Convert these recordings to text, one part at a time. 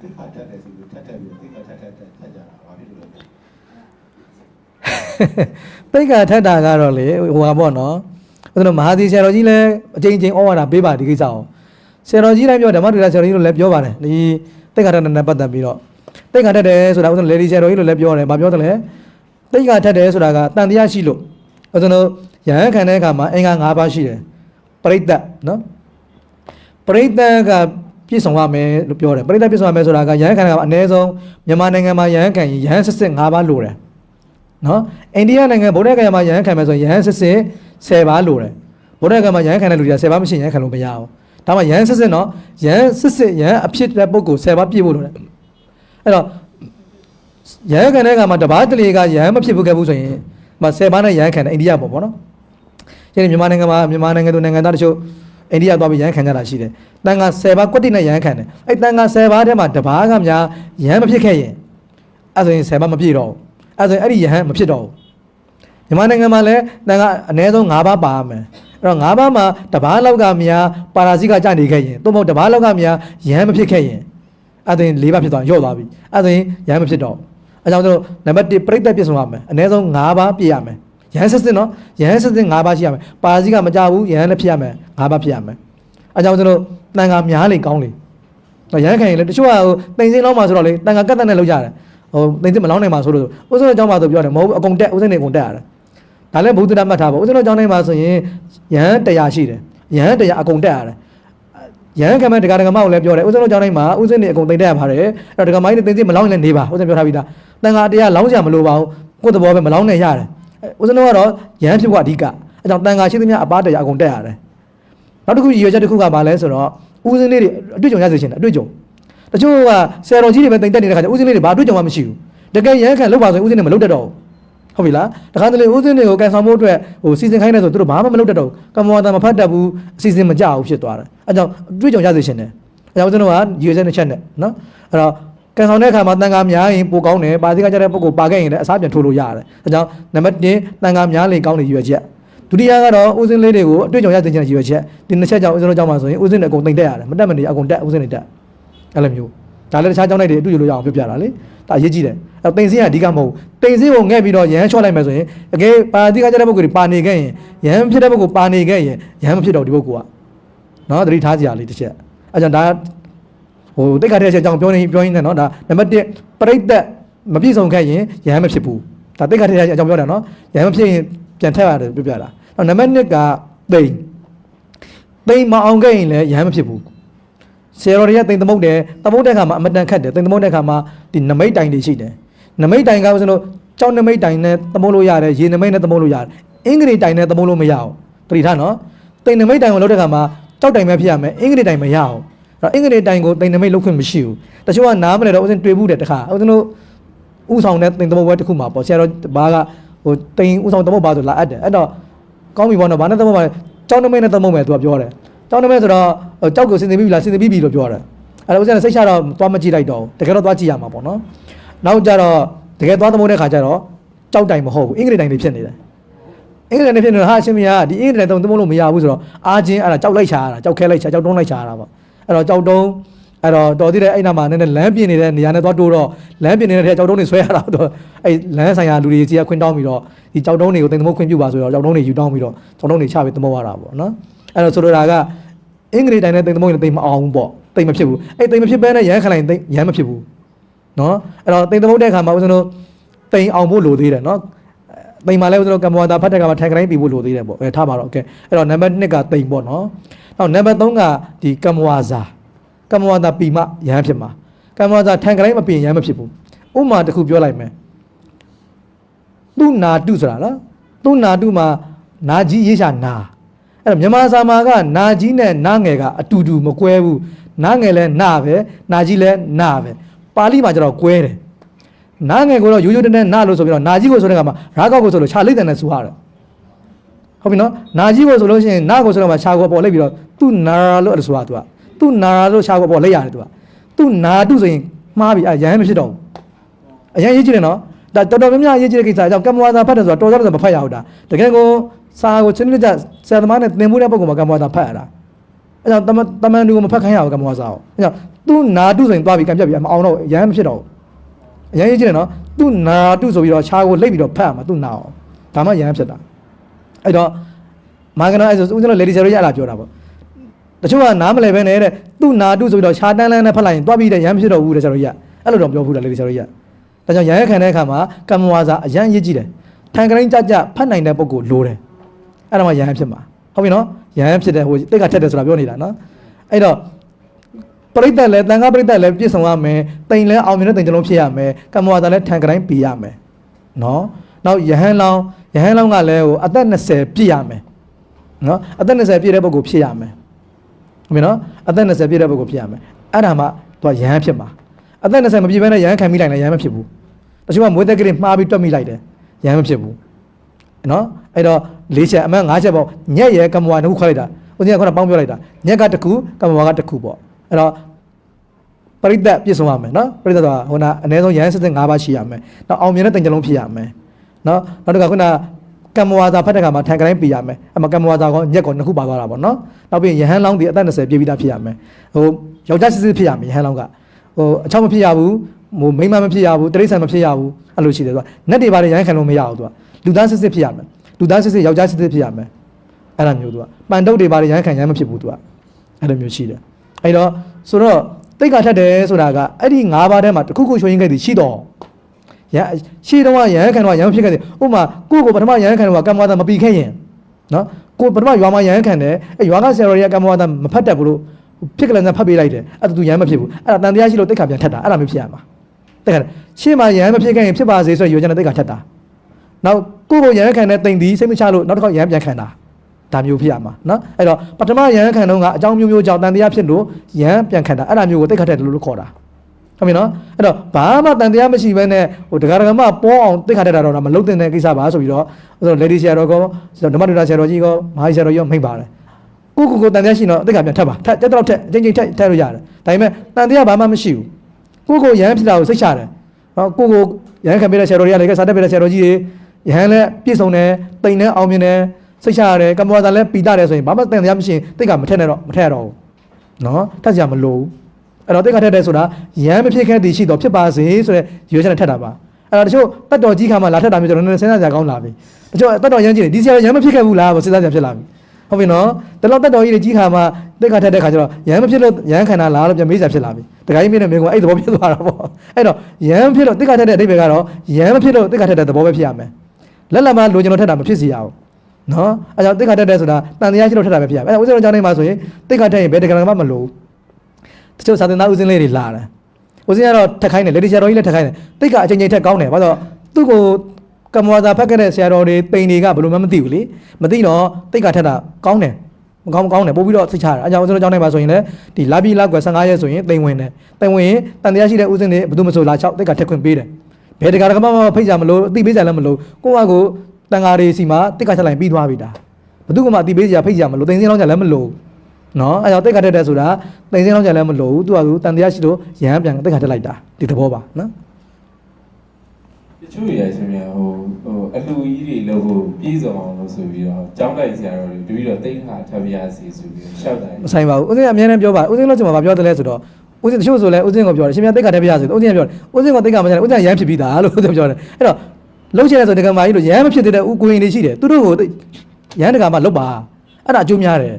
သိခါတက်တယ်ဆိုပြီးထက်တက်ပြီးသိခါထက်တက်တက်ထက်ကြတာဘာဖြစ်လို့လဲတိတ်ကထက်တာကတော့လေဟိုဟာပေါ့နော်ဦးဇင်းတို့မဟာသီဆရာတော်ကြီးလည်းအချိန်ချင်းဩဝါဒပေးပါဒီကိစ္စအောင်ဆရာတော်ကြီးလည်းပြောဓမ္မဒုရဆရာတော်ကြီးတို့လည်းပြောပါတယ်ဒီတိတ်ကထက်တဲ့နဲ့ပတ်သက်ပြီးတော့တိတ်ကထက်တယ်ဆိုတာဦးဇင်းတို့လေဒီဆရာတော်ကြီးတို့လည်းပြောတယ်ဘာပြောတယ်လဲတိတ်ကထက်တယ်ဆိုတာကတန်တရားရှိလို့ဦးဇင်းတို့ရဟန်းခံတဲ့အခါမှာအင်္ဂါ၅ပါးရှိတယ်ပရိသတ်နော်ပရိသတ်က ပြည့်စုံရမယ်လို့ပြောတယ်ပရိသတ်ပြည့်စုံရမယ်ဆိုတာကရဟန်းခံတဲ့အခါမှာအနည်းဆုံးမြန်မာနိုင်ငံမှာရဟန်းခံရင်ရဟန်းစစ်စစ်၅ပါးလိုတယ်နော်အိန္ဒိယနိုင်ငံဗုဒ္ဓဂယာမှာယဟန်ခံမယ်ဆိုရင်ယဟန်စစ်စစ်10ပါးလိုတယ်ဗုဒ္ဓဂယာမှာယဟန်ခံတဲ့လူတွေက10ပါးမရှိရင်ယဟန်ခံလို့မရဘူးဒါမှယဟန်စစ်စစ်နော်ယဟန်စစ်စစ်ယဟန်အဖြစ်တဲ့ပုဂ္ဂိုလ်10ပါးပြည့်ဖို့လိုတယ်အဲ့တော့ယဟန်ခံတဲ့အခါမှာတပါးတလေကယဟန်မဖြစ်ဘူးခဲ့ဘူးဆိုရင်မ10ပါးနဲ့ယဟန်ခံတယ်အိန္ဒိယပေါ့ဗောနော်ဒီနေ့မြန်မာနိုင်ငံမှာမြန်မာနိုင်ငံသူနိုင်ငံသားတချို့ အိန္ဒိယသွားပြီးယဟန်ခံကြတာရှိတယ်တန်ခါ10ပါးကွက်တိနဲ့ယဟန်ခံတယ်အဲ့တန်ခါ10ပါးထဲမှာတပါးကများယဟန်မဖြစ်ခဲ့ရင်အဲ့ဆိုရင်10ပါးမပြည့်တော့ဘူးအဲ့ဆိုရင်အဲ့ဒီယဟန်မဖြစ်တော့ဘူးမြန်မာနိုင်ငံမှာလည်းတန်ကအနည်းဆုံး၅ပါးပါရမယ်အဲ့တော့၅ပါးမှာတစ်ပါးလောက်ကများပါရာဇိကကြနေခဲ့ရင်သို့မဟုတ်တစ်ပါးလောက်ကများယဟန်မဖြစ်ခဲ့ရင်အဲ့ဒါရင်၄ပါးဖြစ်သွားရော့သွားပြီအဲ့ဒါရင်ယဟန်မဖြစ်တော့ဘူးအဲကြောင့်တို့နံပါတ်1ပြိတ္တပြည့်စုံရမယ်အနည်းဆုံး၅ပါးပြည့်ရမယ်ယဟန်စစ်စစ်နော်ယဟန်စစ်စစ်၅ပါးရှိရမယ်ပါရာဇိကမကြဘူးယဟန်လည်းဖြစ်ရမယ် ၅ပါးဖြစ်ရမယ်အဲကြောင့်တို့တန်ကများလေကောင်းလေတော့ရဟန်းခံရင်လေတချို့ကဟိုတိမ်စင်းလောက်မှဆိုတော့လေတန်ကကတ်တက်နဲ့လောက်ကြတယ်ဟိုတိမ်စင်းမလောင်းနိုင်ပါဆိုလို့ဥစ္စာအကြောင်းပါဆိုပြောတယ်မဟုတ်ဘူးအကုန်တက်ဥစ္စာနေအကုန်တက်ရတယ်ဒါလည်းဘုဒ္ဓတမှတ်ထားပါဦးဇင်းတို့ကျောင်းတိုင်းမှာဆိုရင်ယဟန်တရားရှိတယ်ယဟန်တရားအကုန်တက်ရတယ်ယဟန်ကမ္ဘာတရားဓမ္မကိုလည်းပြောတယ်ဦးဇင်းတို့ကျောင်းတိုင်းမှာဦးဇင်းတွေအကုန်သိမ့်တက်ရပါတယ်အဲ့တော့ဒကာမကြီးတွေသိမ့်သိမလောင်းရင်လည်းနေပါဦးဇင်းပြောထားပြီးသားတန်ခါတရားလောင်းကြမလို့ပါဘူးကိုယ့်သဘောပဲမလောင်းနဲ့ရတယ်ဦးဇင်းတို့ကတော့ယဟန်ဖြစ်ဖို့အဓိကအဲ့တော့တန်ခါရှိသမျှအပားတရားအကုန်တက်ရတယ် နောက်တစ်ခုရည်ရွယ်ချက်တစ်ခုကဘာလဲဆိုတော့ဦးဇင်းလေးတွေအတွေ့အကြုံရစေချင်တယ်အတွေ့အကြုံတချို့ကဆယ်တော်ကြီးတွေပဲသိမ့်တက်နေတဲ့ခါကျဦးဇင်းလေးတွေဘာအတွေ့အကြုံမှမရှိဘူးတကယ်ယဟန်ခံလောက်ပါဆိုရင်ဦးဇင်းတွေမလုပ်တတ်တော့ဘူးဟုတ်ပြီလားတခါတလေဦးစင်းတွေကိုကန်ဆောင်ဖို့အတွက်ဟိုစီစဉ်ခိုင်းနေဆိုသူတို့ဘာမှမလုပ်တတ်တော့ဘူးကမ္ဘာတာမဖတ်တတ်ဘူးအစီအစဉ်မကြဘူးဖြစ်သွားတယ်အဲကြောင့်တွေ့ကြုံရစေရှင်တယ်အဲကြောင့်ဦးစင်းတို့ကရွေစဲတစ်ချက်နဲ့နော်အဲ့တော့ကန်ဆောင်တဲ့အခါမှာတန်ခါများရင်ပိုကောင်းတယ်ပါတိကကြတဲ့ပုဂ္ဂိုလ်ပါခဲ့ရင်လည်းအစားပြန်ထိုးလို့ရတယ်အဲကြောင့်နံပါတ်1တန်ခါများလေကောင်းတဲ့ရွေချက် ဒုတိယကတော့ဦးစင်းလေးတွေကိုအတွေ့အကြုံရစေချင်တဲ့ရွေချက်ဒီနှစ်ချက်ကြောင့်ဦးစင်းတို့ကြောင့်မှာဆိုရင်ဦးစင်းတွေအကုန်တိမ်တက်ရတယ်မတက်မနေအကုန်တက်ဦးစင်းတွေတက်အဲ့လိုမျိုးဒါလည်းတခြားကြောင့်လိုက်တွေအတွေ့အကြုံလို့ရအောင်ပြောပြတာလေဒါအရေးကြီးတယ်အဲ့တိမ်စင်းကအဓိကမဟုတ်ဘူးတိမ်စင်းကိုငဲ့ပြီးတော့ရဟန်းချော့လိုက်မယ်ဆိုရင်တကယ်ပါတိကကြတဲ့ပုဂ္ဂိုလ်တွေပါနေခဲ့ရင်ရဟန်းဖြစ်တဲ့ပုဂ္ဂိုလ်ပါနေခဲ့ရင်ရဟန်းမဖြစ်တော့ဒီပုဂ္ဂိုလ်ကနော်သတိထားကြရလေးတစ်ချက်အဲ့ကြောင့်ဒါဟိုတိတ်ခါတဲ့အချက်အကြောင်းပြောနေပြောရင်းနဲ့နော်ဒါနံပါတ်1ပရိသတ်မပြည့်စုံခဲ့ရင်ရဟန်းမဖြစ်ဘူးဒါတိတ်ခါတဲ့အကြောင်းပြောတာနော်ရဟန်းမဖြစ်ရင်ပြန်ထက်ရတယ်ပြောပြတာ နော်နံပါတ်2ကတိမ်တိမ်မအောင်ခဲ့ရင်လည်းရဟန်းမဖြစ်ဘူးဆယ်တော်တွေကတိမ်သမုတ်တယ်သမုတ်တဲ့ခါမှာအမတန်ခတ်တယ်တိမ်သမုတ်တဲ့ခါမှာဒီနမိတ်တိုင်တွေရှိတယ်နမိတ်တိုင်ကဆိုလို့ကြောက်နမိတ်တိုင်နဲ့သမုတ်လို့ရတယ်ရေနမိတ်နဲ့သမုတ်လို့ရတယ်အင်္ဂလိပ်တိုင်နဲ့သမုတ်လို့မရအောင်တတိထားနော်တိမ်နမိတ်တိုင်ကိုလုပ်တဲ့ခါမှာကြောက်တိုင်ပဲဖြစ်ရမယ်အင်္ဂလိပ်တိုင်မရအောင်အဲ့တော့အင်္ဂလိပ်တိုင်ကိုတိမ်နမိတ်လုပ်ခွင့်မရှိဘူးတချို့ကနားမလဲတော့ဥစဉ်တွေ့ဘူးတဲ့တခါဥစဉ်တို့ဥဆောင်တဲ့တိမ်သမုတ်ဘွဲတစ်ခုမှာပေါ့ဆရာတော်ဘာကဟိုတိမ်ဥဆောင်သမုတ်ပါဆိုလာအပ်တယ်အဲ့တော့ ကောင်းပြီပေါ့နော်ဘာနဲ့သမုတ်ပါလဲကြောက်နမိတ်နဲ့သမုတ်မယ်သူကပြောတယ်တောင်းတမဲဆိုတော့ဟိုကြောက်ကိုစင်စင်ပြီးပြီလားစင်စင်ပြီးပြီလို့ပြောတယ်အဲ့ဒါဥစ္စာနဲ့စိတ်ချတော့သွားမကြည့်လိုက်တော့ဘူးတကယ်တော့သွားကြည့်ရမှာပေါ့နော်နောက်ကြတော့တကယ်သွားသမုန်းတဲ့ခါကျတော့ကြောက်တိုင်မဟုတ်ဘူးအင်္ဂလိပ်တိုင်တွေဖြစ်နေတယ်အင်္ဂလိပ်တိုင်တွေဖြစ်နေတော့ဟာအရှင်မယားဒီအင်္ဂလိပ်တိုင်သုံးသမုန်းလို့မရဘူးဆိုတော့အာချင်းအဲ့ဒါကြောက်လိုက်ချာရတာကြောက်ခဲလိုက်ချာကြောက်တုံးလိုက်ချာရတာပေါ့အဲ့တော့ကြောက်တုံး အဲ့တော့တော်သေးတယ်အဲ့နာမှာနည်းနည်းလမ်းပြင်နေတဲ့နေရာနဲ့သွားတိုးတော့လမ်းပြင်နေတဲ့ထဲကြောက်တုံးတွေဆွဲရတာတော့အဲ့လမ်းဆိုင်ရာလူတွေကြီးကခွင်းတောင်းပြီးတော့ဒီကြောက်တုံးတွေကိုတင်သမုန်းခွင့်ပြုပါဆိုတော့ကြောက်တုံးတွေယူတောင်းပြီးတော့ကြောက်တုံးတွေချပြီးသမုန်းရတာပေါ့နော်အဲ့တော့ဆိုလိုတာက အင်္ဂလိပ်တိုင်းနဲ့တိမ်သမုံနဲ့တိမ်မအောင်ဘူးပေါ့တိမ်မဖြစ်ဘူးအဲ့တိမ်မဖြစ်ဘဲနဲ့ရဟန်းခလိုက်တိမ်ရဟန်းမဖြစ်ဘူးနော်အဲ့တော့တိမ်သမုံတဲ့အခါမှာဦးဇင်းတို့တိမ်အောင်ဖို့လိုသေးတယ်နော်တိမ်မှာလည်းဦးဇင်းတို့ကမ္ဘာသာဖတ်တဲ့ကမှာထိုင်ခရိုင်းပြီးဖို့လိုသေးတယ်ပေါ့အဲထားပါတော့โอเคအဲ့တော့နံပါတ်1ကတိမ်ပေါ့နော်နောက်နံပါတ်3ကဒီကမ္ဘာသာ ကမ္ဘာသာပြီးမှရဟန်းဖြစ်မှာကမ္ဘာသာထိုင်ခရိုင်းမပြီးရင်ရဟန်းမဖြစ်ဘူးဥပမာတစ်ခုပြောလိုက်မယ်သူနာတုဆိုတာနော်သူနာတုမှာနာကြီးရေးရှာနာအဲ့တော့မြန်မာစာမှာကနာကြီးနဲ့နာငယ်ကအတူတူမကွဲဘူးနာငယ်လဲနာပဲနာကြီးလဲနာပဲပါဠိမှာကျတော့ကွဲတယ်နာငယ်ကိုတော့ရိုးရိုးတန်းတန်းနာလို့ဆိုပြီးတော့နာကြီးကိုဆိုတဲ့ကမှာရာကောက်ကိုဆိုလို့ခြာလိတ်တန်နဲ့ဆိုရတယ်ဟုတ်ပြီနော်နာကြီးကိုဆိုလို့ရှိရင်နာကိုဆိုတော့မှခြာကိုပေါ်လိုက်ပြီးတော့သူ့နာရာလို့အဲ့လိုဆိုတာသူက သူ့နာရာလို့ခြာကိုပေါ်လိုက်ရတယ်သူကသူ့နာတုဆိုရင်မှားပြီအရန်မဖြစ်တော့ဘူးအရန်ရေးကြည့်တယ်နော်ဒါတော်တော်များများရေးကြည့်တဲ့ကိစ္စအကြောင်းကမ္ဘာသာဖတ်တယ်ဆိုတော့တော်တော်တော်မဖတ်ရဘူးဒါတကယ်ကိုစာကိုချင်းချင်းကြဆရာသမားနဲ့သင်မှုတဲ့ပုံကကမ္ဘာသာဖတ်ရတာအဲကြောင့်တမန်တမန်တူကိုမဖတ်ခိုင်းရဘူးကမ္ဘာစာကိုအဲကြောင့်သူနာတုဆိုရင်သွားပြီးကံပြတ်ပြီးမအောင်တော့ရမ်းမဖြစ်တော့ဘူးအရင်ရေးကြည့်တယ်နော်သူနာတုဆိုပြီးတော့ခြားကိုလိတ်ပြီးတော့ဖတ်ရမှာသူနာအောင်ဒါမှရမ်းဖြစ်တာအဲ့တော့မာကနော်အဲ့ဆိုဦးဇင်းတို့ lady series ရလာပြောတာပေါ့ တချို့ကနားမလဲပဲနဲ့တဲ့သူနာတုဆိုပြီးတော့ခြားတန်းလန်းနဲ့ဖတ်လိုက်ရင်သွားပြီးတဲ့ရမ်းမဖြစ်တော့ဘူးတဲ့ဆရာတို့ကြီးကအဲ့လိုတော့ပြောဘူးတာ lady series ကြီးကဒါကြောင့်ရမ်းရခံတဲ့အခါမှာကမ္မဝါစာအရန်ရေးကြည့်တယ်ထိုင်ကရင်ကြကြဖတ်နိုင်တဲ့ပုံကိုလိုတယ်အဲ့ဒါမှရမ်းဖြစ်မှာဟုတ်ပြီနော်ရမ်းဖြစ်တဲ့ဟိုတိတ်ကထက်တယ်ဆိုတာပြောနေတာနော်အဲ့တော့ပရိသတ်လည်းတန်ခါပရိသတ်လည်းပြည့်စုံရမယ်တိမ်လည်းအောင်မြင်တဲ့တိမ်တစ်လုံးဖြစ်ရမယ်ကမ္မဝါဒလည်းထန်ကတိုင်းပြီးရမယ်နော်နောက်ယဟန်လောင်းယဟန်လောင်းကလည်းဟိုအသက်20ပြည့်ရမယ်နော်အသက်20ပြည့်တဲ့ပုဂ္ဂိုလ်ဖြစ်ရမယ် ဟုတ်ပြီနော်အသက်20ပြည့်တဲ့ပုဂ္ဂိုလ်ဖြစ်ရမယ်အဲ့ဒါမှသူကယဟန်ဖြစ်မှာအသက်20မပြည့်ဘဲနဲ့ယဟန်ခံမိလိုက်လည်းယဟန်မဖြစ်ဘူးတချို့ကမွေးသက်ကလေးမှားပြီးတွက်မိလိုက်တယ်ယဟန်မဖြစ်ဘူးနော်အဲ့တော့၄ချက်အမှန်၅ချက်ပေါ့ညက်ရဲကမ္မဝါတစ်ခုခွဲလိုက်တာဦးဇင်းကခုနပေါင်းပြောလိုက်တာညက်ကတစ်ခုကမ္မဝါကတစ်ခုပေါ့အဲ့တော့ပရိသတ်ပြည့်စုံရမယ်နော်ပရိသတ်ဆိုတာဟိုနာအနည်းဆုံးရဟန်းစစ်စစ်၅ပါးရှိရမယ်နောက်အောင်မြင်တဲ့တင်ကြလုံးဖြစ်ရမယ်နော်နောက်တစ်ခါခုန ကမ္မဝါစာဖတ်တဲ့ခါမှာထိုင်ကတိုင်းပြရမယ်အမကမ္မဝါစာကောညက်ကောနှစ်ခုပါသွားတာပေါ့နော်နောက်ပြီးရဟန်းလောင်းဒီအသက်20ပြည့်ပြီးသားဖြစ်ရမယ်ဟိုယောက်ျားစစ်စစ်ဖြစ်ရမယ်ရဟန်းလောင်းကဟိုအချောင်းမဖြစ်ရဘူးဟိုမိန်းမမဖြစ်ရဘူးတိရစ္ဆာန်မဖြစ်ရဘူးအဲ့လိုရှိတယ်သူကနက်တွေပါလေရဟန်းခံလို့မရဘူးသူကလူသားစစ်စစ်ဖြစ်ရမယ်လူသားစစ်စစ်ယောက်ျားစစ်စစ်ဖြစ်ရမယ်အဲ့လိုမျိုးသူကပန်တုတ်တွေပါလေရဟန်းခံရမ်းမဖြစ်ဘူးသူကအဲ့လိုမျိုးရှိတယ်အဲ့တော့ဆိုတော့တိတ်ကထက်တယ်ဆိုတာကအဲ့ဒီ၅ပါးထဲမှာတစ်ခုခုချွေးရင်းခဲ့သည်ရှိတော့ ရရှေ့တော့ရဟန်းခံတော့ရဟန်းဖြစ်ခဲ့တယ်ဥပမာကိုကိုပထမရဟန်းခံတော့ကမ္မဝါဒမပီခဲ့ရင်နော်ကိုပထမရွာမှာရဟန်းခံတယ်အဲရွာကဆရာတော်တွေကကမ္မဝါဒမဖတ်တတ်ဘူးလို့ဖြစ်ကလန်ကဖတ်ပေးလိုက်တယ်အဲ့ဒါသူရဟန်းမဖြစ်ဘူးအဲ့ဒါတန်တရားရှိလို့တိတ်ခါပြန်ထက်တာအဲ့ဒါမျိုးဖြစ်ရမှာတိတ်ခါရှေ့မှာရဟန်းမဖြစ်ခဲ့ရင်ဖြစ်ပါစေဆိုရွေးချင်တဲ့တိတ်ခါထက်တာနောက်ကိုကိုရဟန်းခံတဲ့တိမ်ဒီစိတ်မချလို့နောက်တစ်ခေါက်ရဟန်းပြန်ခံတာဒါမျိုးဖြစ်ရမှာနော်အဲ့တော့ပထမရဟန်းခံတော့ကအကြောင်းမျိုးမျိုးကြောင့်တန်တရားဖြစ်လို့ရဟန်းပြန်ခံတာအဲ့ဒါမျိုးကိုတိတ်ခါထက်တယ်လို့ခေါ်တာ ဟုတ်ပြီနော်အဲ့တော့ဘာမှတန်တရားမရှိဘဲနဲ့ဟိုဒကာဒကာမပေါ်အောင်တိတ်ခတ်တဲ့တာတော့မလုံတဲ့ကိစ္စပါဆိုပြီးတော့ဆိုတော့ lady ဆရာတော်ကောဓမ္မဒုတာဆရာတော်ကြီးကောမဟာဆရာတော်ကြီးကောမိတ်ပါတယ်ကိုကိုကိုတန်တရားရှိတော့တိတ်ခတ်ပြန်ထပ်ပါထပ်တက်တော့ထက်အချင်းချင်းထက်ထက်လို့ရတယ်ဒါပေမဲ့တန်တရားဘာမှမရှိဘူးကိုကိုယဟန်ဖြစ်တာကိုစိတ်ချတယ်နော်ကိုကိုယဟန်ခံပေးတဲ့ဆရာတော်တွေကလည်းစားတက်ပေးတဲ့ဆရာတော်ကြီးတွေယဟန်လည်းပြည့်စုံတယ်တိမ်နဲ့အောင်မြင်တယ်စိတ်ချရတယ်ကမ္ဘာသာလည်းပီတာတယ်ဆိုရင်ဘာမှတန်တရားမရှိရင်တိတ်ကမထက်နဲ့တော့မထက်ရတော့ဘူးနော်ထက်စရာမလိုဘူး အဲ့တော့တိတ်ကထက်တယ်ဆိုတာယဟန်မဖြစ်ခဲ့သည်ရှိတော့ဖြစ်ပါစေဆိုတဲ့ရွေးချက်နဲ့ထက်တာပါအဲ့တော့တချို့တတ်တော်ကြီးခါမှလာထက်တာမျိုးကျွန်တော်လည်းစဉ်းစားကြကောင်းလာပြီတချို့တတ်တော်ရမ်းကြည့်တယ်ဒီဆရာရမ်းမဖြစ်ခဲ့ဘူးလားပေါ့စဉ်းစားကြဖြစ်လာပြီဟုတ်ပြီနော်တလောက်တတ်တော်ကြီးတွေကြီးခါမှတိတ်ကထက်တဲ့ခါကျတော့ရမ်းမဖြစ်လို့ရမ်းခံတာလားလို့ပြန်မေးစားဖြစ်လာပြီတခါကြီးမင်းနဲ့မင်းကအဲ့သဘောဖြစ်သွားတာပေါ့အဲ့တော့ရမ်းဖြစ်လို့တိတ်ကထက်တဲ့အဓိပ္ပာယ်ကတော့ရမ်းမဖြစ်လို့တိတ်ကထက်တဲ့သဘောပဲဖြစ်ရမယ်လက်လက်မလိုချင်လို့ထက်တာမဖြစ်စီရအောင်နော်အဲကြောင့်တိတ်ခါတက်တဲ့ဆိုတာတန်တရားရှိလို့ထက်တာပဲဖြစ်ရမယ်အဲဦးဇင်းတော်ကျောင်းထဲမှာဆိုရင်တိတ်ခါတက်ရင်ဘယ်တက္ကရာမှမလို့ တချို့စာသင်သားဦးဇင်းလေးတွေလာတယ်ဦးဇင်းကတော့ထက်ခိုင်းတယ်လေဒီဆရာတော်ကြီးလည်းထက်ခိုင်းတယ်တိတ်ကအချိန်ချင်းထက်ကောင်းတယ်ဘာလို့သူ့ကိုကမ္မဝါစာဖတ်ခဲ့တဲ့ဆရာတော်တွေပိန်တွေကဘယ်လိုမှမသိဘူးလေမသိတော့တိတ်ကထက်တာကောင်းတယ်မကောင်းမကောင်းတယ်ပို့ပြီးတော့စိတ်ချရတယ်အဲကြောင့်ဦးဇင်းတော်ကျောင်းထဲမှာဆိုရင်လည်းဒီလာပြီးလောက်ကွယ်15ရက်ဆိုရင်တိမ်ဝင်တယ်တိမ်ဝင်ရင်တန်တရားရှိတဲ့ဦးဇင်းတွေဘယ်သူမှမဆိုလာ6တိတ်ကထက်ခွင့်ပေးတယ်ဘယ်တက္ကရာကမှမဖိတ်ကြမလို့အသိပေးကြလည်းမလို့ကိုယ့်အကိုတန်ဃာတွေစီမှာတိတ်ကထက်လိုက်ပြီးသွားပြီဒါဘသူကမှအတိပေးစရာဖိတ်စရာမလိုတိမ်စင်းလောင်းကြလည်းမလို နော်အဲကြောင့်တိတ်ခတ်တဲ့ဆိုတာတိမ်စင်းလောင်းကြလည်းမလိုဘူးသူကသူတန်တရားရှိလို့ရဟန်းပြန်တိတ်ခတ်တက်လိုက်တာဒီသဘောပါနော်တချို့ရရှင်များဟိုဟိုအလူကြီးတွေလို့ဟိုပြေးစုံအောင်လို့ဆိုပြီးတော့ကြောင်းလိုက်ဆရာတော်တွေတပီတော့တိတ်ခါထပ်ပြရစီဆိုပြီးတော့ရှောက်တယ်မဆိုင်ပါဘူးဦးစင်းကအများနဲ့ပြောပါဦးစင်းလို့ကျွန်တော်မပြောတယ်လဲဆိုတော့ဦးစင်းတချို့ဆိုလဲဦးစင်းကပြောတယ်ရှင်များတိတ်ခတ်တက်ပြရစီဦးစင်းကပြောတယ်ဦးစင်းကတိတ်ခတ်မဆိုင်ဦးစင်းကရဟန်းဖြစ်ပြီးသားလို့ဦးစင်းပြောတယ်အဲ့တော့လှုပ်ချင်တဲ့ဆိုတက္ကမကြီးလို့ရဟန်းမဖြစ်သေးတဲ့ဦးကိုရင်တွေရှိတယ်သူတို့ကိုရဟန်းတက္ကမလုတ်ပါအဲ့ဒါအကျိုးများတယ်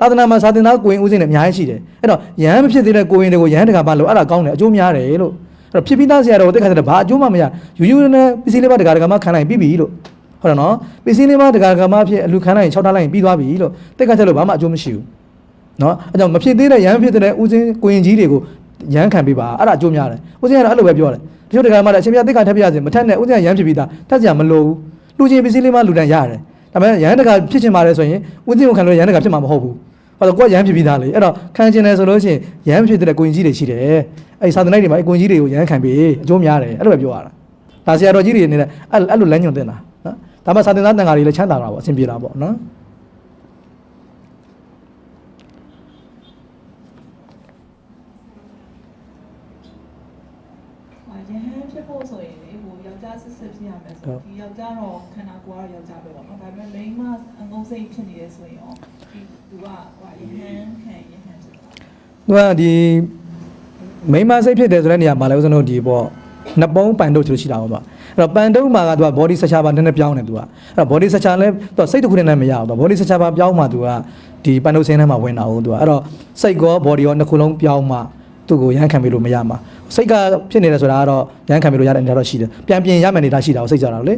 သာသနာမှာစာသင်သားကိုရင်ဦးစင်းတွေအများကြီးရှိတယ်အဲ့တော့ရဟန်းမဖြစ်သေးတဲ့ကိုရင်တွေကိုရဟန်းတက္ကမလို့အဲ့ဒါကောင်းတယ်အကျိုးများတယ်လို့အဲ့တော့ဖြစ်ပြီးသားဆရာတော်ကိုတိတ်ခတ်တဲ့ဘာအကျိုးမှမရယူယူနဲ့ပစ္စည်းလေးပါတက္ကရာကမခံနိုင်ပြီးပြီလို့ဟုတ်တယ်နော်ပစ္စည်းလေးပါတက္ကရာကမဖြစ်အလူခံနိုင်ရင်6ထားလိုက်ရင်ပြီးသွားပြီလို့တိတ်ခတ်ချက်လို့ဘာမှအကျိုးမရှိဘူးနော်အဲကြောင့်မဖြစ်သေးတဲ့ရဟန်းဖြစ်တဲ့ဦးစင်းကိုရင်ကြီးတွေကိုရဟန်းခံပေးပါအဲ့ဒါအကျိုးများတယ်ဦးစင်းကတော့အဲ့လိုပဲပြောတယ်တချို့တက္ကရာမလည်းအရှင်ပြတိတ်ခတ်ထပ်ပြရစီမထက်နဲ့ဦးစင်းကရဟန်းဖြစ်ပြီးသားထက်စရာမလိုဘူးလူချင်းပစ္စည်းလေးမှလူတန်ရတယ်ဒါပေမဲ့ရဟန်းတက္ကရာဖြစ်ချင်ပါတယ်ဆိုရင်ဦးစင်းကိုခံလို့ရဟန်းတက္ကရာဖြစ်မှာမဟုတ်ဘူး ဟုတ်တော့ကိုကရဟန်းဖြစ်ပြီးသားလေအဲ့တော့ခံချင်တယ်ဆိုလို့ရှိရင်ရဟန်းဖြစ်တဲ့ကိုရင်ကြီးတွေရှိတယ်အဲ့စာသနိုက်တွေမှာအဲ့ကိုရင်ကြီးတွေကိုရဟန်းခံပေးအကျိုးများတယ်အဲ့လိုပဲပြောရတာဒါဆရာတော်ကြီးတွေအနေနဲ့အဲ့အဲ့လိုလမ်းညွှန်တင်တာနော်ဒါမှစာသင်သားတန်ဃာတွေလည်းချမ်းသာတာပေါ့အဆင်ပြေတာပေါ့နော်။ဟာရဟန်းဖြစ်ဖို့ဆိုရင်လေဟိုယောက်ျားစစ်စစ်ဖြစ်ရမယ်ဆိုဒီယောက်ျားတော့ခန္ဓာကိုယ်ကတော့ယောက်ျားပဲပေါ့နော်။ဒါပေမဲ့မိန်းမအငုံစိတ်ဖြစ်နေရဲဆိုရင်ရောဒီ သူကဟိုရဟန်းခံရဟန်းဖြစ်တာသူကဒီမိန်းမစိတ်ဖြစ်တယ်ဆိုတဲ့နေရာမှာလည်းဦးဇင်းတို့ဒီပေါ့နှစ်ပုံးပန်တုပ်ဆိုလို့ရှိတာပေါ့ဗျအဲ့တော့ပန်တုပ်မှာကသူက body structure ပါနည်းနည်းပြောင်းတယ်သူကအဲ့တော့ body structure လည်းသူကစိတ်တစ်ခုနဲ့လည်းမရဘူးသူက body structure ပါပြောင်းမှသူကဒီပန်တုပ်ဆင်းထဲမှာဝင်တာဟုတ်သူကအဲ့တော့စိတ်ကော body ရောနှစ်ခုလုံးပြောင်းမှသူ့ကိုရမ်းခံပြီးလို့မရမှာ စိတ်ကဖြစ်နေတယ်ဆိုတာကတော့ရမ်းခံပြီးလို့ရတဲ့အနေတော့ရှိတယ်ပြန်ပြင်ရမယ့်အနေထားရှိတာကိုစိတ်ကြတာလေ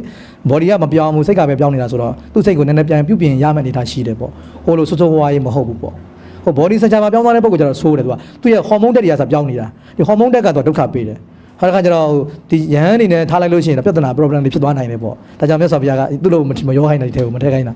body ကမပြောင်းဘူးစိတ်ကပဲပြောင်းနေတာဆိုတော့သူ့စိတ်ကိုနည်းနည်းပြန်ပြုပြင်ရမယ့်အနေထားရှိတယ်ပေါ့ဟိုလိုဆိုးဆိုးဝါးရေးမဟုတ်ဘူးပေါ့ဟို body structure မှာပြောင်းသွားတဲ့ပုံကကျတော့ဆိုးတယ်သူကသူ့ရဲ့ hormone တက်တွေကဆိုပြောင်းနေတာဒီ hormone တက်ကတော့ဒုက္ခပေးတယ်ဟာတခါကျတော့ဒီရဟန်းအနေနဲ့ထားလိုက်လို့ရှိရင်တော့ပြဿနာ problem တွေဖြစ်သွားနိုင်တယ်ပေါ့ဒါကြောင့်မြတ်စွာဘုရားကသူ့လိုမမရောခိုင်းတဲ့ဒီထဲကိုမထည့်ခိုင်းတာ